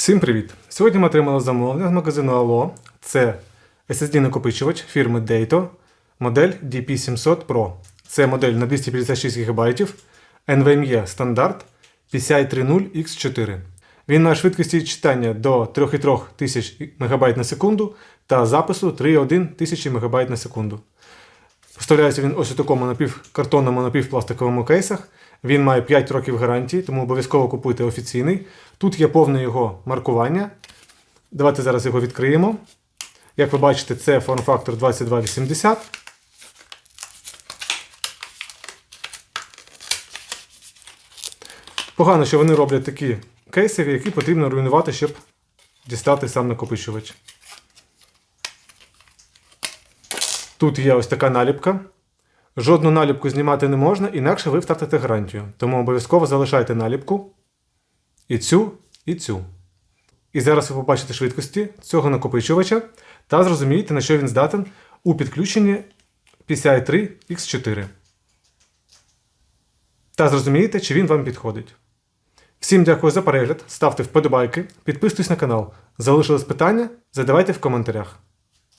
Всім привіт! Сьогодні ми отримали замовлення з магазину Allo. Це SSD-накопичувач фірми Dato, модель DP700 Pro. Це модель на 256 ГБ, NVMe стандарт PCI-30X4. Він має швидкості читання до 3,3 тисяч МБ на секунду та запису 3,1 тисячі МБ на секунду. Поставляється він ось у такому напівкартонному напівпластиковому кейсах. Він має 5 років гарантії, тому обов'язково купуйте офіційний. Тут є повне його маркування. Давайте зараз його відкриємо. Як ви бачите, це форм-фактор 2280. Погано, що вони роблять такі кейси, які потрібно руйнувати, щоб дістати сам накопичувач. Тут є ось така наліпка. Жодну наліпку знімати не можна, інакше ви втратите гарантію. Тому обов'язково залишайте наліпку. І цю, і цю. І зараз ви побачите швидкості цього накопичувача та зрозумієте, на що він здатен у підключенні PCI 3 X4. Та зрозумієте, чи він вам підходить. Всім дякую за перегляд, ставте вподобайки, підписуйтесь на канал. Залишились питання? Задавайте в коментарях.